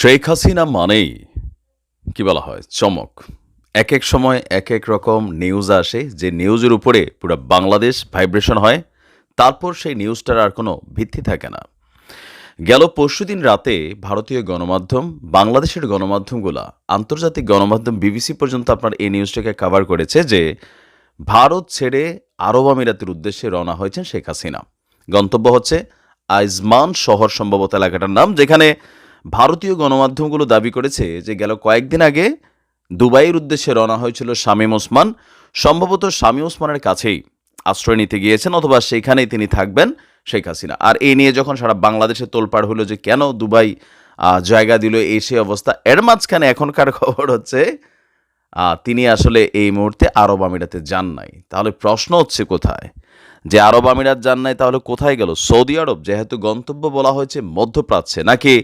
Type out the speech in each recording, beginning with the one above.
শেখ হাসিনা মানেই, কি বলা হয়, চমক। এক এক সময় এক এক রকম নিউজ আসে, যে নিউজের উপরে পুরো বাংলাদেশ ভাইব্রেশন হয়, তারপর সেই নিউজটার আর কোনো ভিত্তি থাকে না। গেল পরশুদিন রাতে ভারতীয় গণমাধ্যম, বাংলাদেশের গণমাধ্যমগুলা, আন্তর্জাতিক গণমাধ্যম বিবিসি পর্যন্ত আপনার এই নিউজটাকে কভার করেছে যে, ভারত ছেড়ে আরব আমিরাতের উদ্দেশ্যে রওনা হয়েছেন শেখ হাসিনা। গন্তব্য হচ্ছে আইজমান শহর সম্ভবত এলাকাটার নাম, যেখানে ভারতীয় গণমাধ্যমগুলো দাবি করেছে যে গেল কয়েকদিন আগে দুবাইয়ের উদ্দেশ্যে রওনা হয়েছিল শামীম ওসমান, সম্ভবত শামীম ওসমানের কাছেই আশ্রয় নিতে গিয়েছেন অথবা সেখানেই তিনি থাকবেন শেখ হাসিনা। আর এই নিয়ে যখন সারা বাংলাদেশে তোলপাড় হলো যে কেন দুবাই জায়গা দিল এই সেই অবস্থা, এর মাঝখানে এখনকার খবর হচ্ছে তিনি আসলে এই মুহূর্তে আরব আমিরাতে যান নাই। তাহলে প্রশ্ন হচ্ছে কোথায়? যে আরব আমিরাত যান নাই তাহলে কোথায় গেল? সৌদি আরব যেহেতু গন্তব্য বলা হয়েছে মধ্যপ্রাচ্যে, নাকি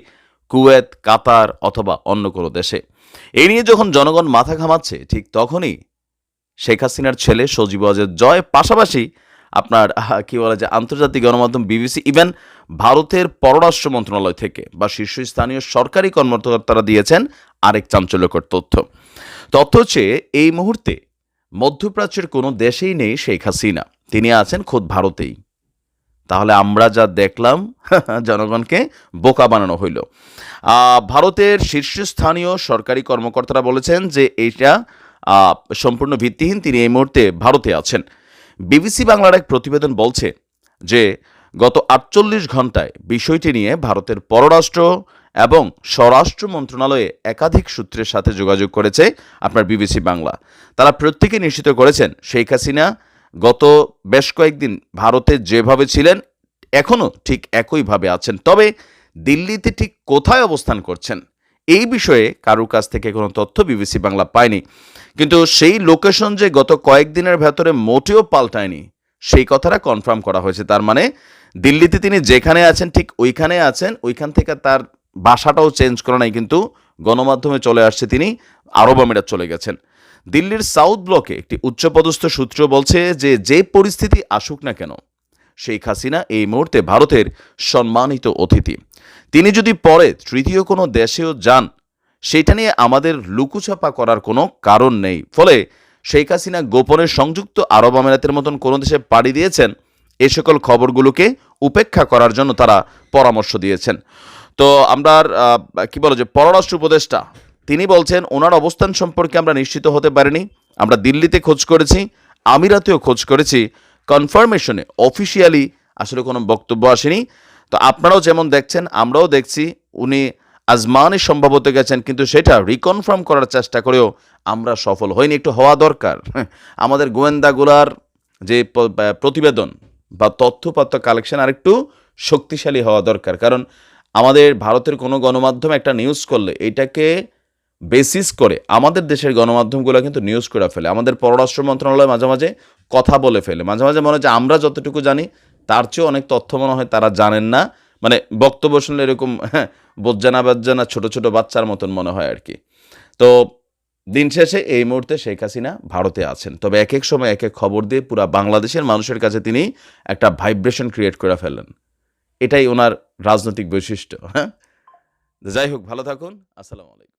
কুয়েত, কাতার অথবা অন্য কোনো দেশে। এই নিয়ে যখন জনগণ মাথা ঘামাচ্ছে, ঠিক তখনই শেখ হাসিনার ছেলে সজীব ওয়াজেদ জয়, পাশাপাশি আপনার কি বলা যায় আন্তর্জাতিক গণমাধ্যম বিবিসি, ইভেন ভারতের পররাষ্ট্র মন্ত্রণালয় থেকে বা শীর্ষস্থানীয় সরকারি কর্মকর্তারা দিয়েছেন আরেক চাঞ্চল্যকর তথ্য। তথ্য হচ্ছে, এই মুহূর্তে মধ্যপ্রাচ্যের কোনো দেশেই নেই শেখ হাসিনা। তিনি আছেন খোদ ভারতেই। তাহলে আমরা যা দেখলাম, জনগণকে বোকা বানানো হইল। ভারতের শীর্ষস্থানীয় সরকারি কর্মকর্তারা বলেছেন যে এইটা সম্পূর্ণ ভিত্তিহীন, তিনি এই মুহূর্তে ভারতে আছেন। বিবিসি বাংলার এক প্রতিবেদন বলছে যে, গত আটচল্লিশ ঘন্টায় বিষয়টি নিয়ে ভারতের পররাষ্ট্র এবং স্বরাষ্ট্র মন্ত্রণালয়ে একাধিক সূত্রের সাথে যোগাযোগ করেছে আপনার বিবিসি বাংলা। তারা প্রত্যেকে নিশ্চিত করেছেন, শেখ হাসিনা গত বেশ কয়েকদিন ভারতে যেভাবে ছিলেন, এখনও ঠিক একইভাবে আছেন। তবে দিল্লিতে ঠিক কোথায় অবস্থান করছেন, এই বিষয়ে কারুর কাছ থেকে কোনো তথ্য বিবিসি বাংলা পায়নি। কিন্তু সেই লোকেশন যে গত কয়েকদিনের ভেতরে মোটেও পাল্টায়নি, সেই কথাটা কনফার্ম করা হয়েছে। তার মানে দিল্লিতে তিনি যেখানে আছেন, ঠিক ওইখানে আছেন, ওইখান থেকে তার বাসাটাও চেঞ্জ করা নাই, কিন্তু গণমাধ্যমে চলে আসছে তিনি, আরব আমিরাত চলে গেছেন। দিল্লির সাউথ ব্লকে একটি উচ্চপদস্থ সূত্র বলছে যে যে পরিস্থিতি আসুক না কেন, শেখ হাসিনা এই মুহূর্তে ভারতের সম্মানিত অতিথি। তিনি যদি পরে তৃতীয় কোনো দেশেও যান, সেটা নিয়ে আমাদের লুকুচাপা করার কোনো কারণ নেই। ফলে শেখ হাসিনা গোপনে সংযুক্ত আরব আমিরাতের মতন কোনো দেশে পাড়ি দিয়েছেন, এ সকল খবরগুলোকে উপেক্ষা করার জন্য তারা পরামর্শ দিয়েছেন। তো আমরা কি বলো যে পররাষ্ট্র উপদেষ্টা তিনি বলছেন, ওনার অবস্থান সম্পর্কে আমরা নিশ্চিত হতে পারিনি। আমরা দিল্লিতে খোঁজ করেছি, আমিরাতেও খোঁজ করেছি। কনফার্মেশনে, অফিসিয়ালি আসলে কোনো বক্তব্য আসেনি। তো আপনারাও যেমন দেখছেন, আমরাও দেখছি, উনি আজমানে সম্ভবত গেছেন, কিন্তু সেটা রিকনফার্ম করার চেষ্টা করেও আমরা সফল হইনি। একটু হওয়া দরকার। আমাদের গোয়েন্দাগুলার যে প্রতিবেদন বা তথ্যপত্র কালেকশন আরেকটু শক্তিশালী হওয়া দরকার। কারণ আমাদের ভারতের কোনো গণমাধ্যম একটা নিউজ করলে, এটাকে বেসিস করে আমাদের দেশের গণমাধ্যমগুলো কিন্তু নিউজ করে ফেলে, আমাদের পররাষ্ট্র মন্ত্রণালয় মাঝে মাঝে কথা বলে ফেলে। মাঝে মাঝে মনে হয় যে আমরা যতটুকু জানি, তার চেয়েও অনেক তথ্য মনে হয় তারা জানেন না। মানে বক্তব্য শুনলে এরকম হ্যাঁ বোজ্জানা বাজ্জানা ছোট ছোট বাচ্চার মতন মনে হয় আর কি। তো দিন শেষে এই মুহূর্তে শেখ হাসিনা ভারতে আছেন। তবে এক এক সময় এক এক খবর দিয়ে পুরা বাংলাদেশের মানুষের কাছে তিনি একটা ভাইব্রেশন ক্রিয়েট করে ফেলেন। এটাই ওনার রাজনৈতিক বৈশিষ্ট্য হ্যাঁ? যাই হোক, ভালো থাকুন। আসসালামু আলাইকুম।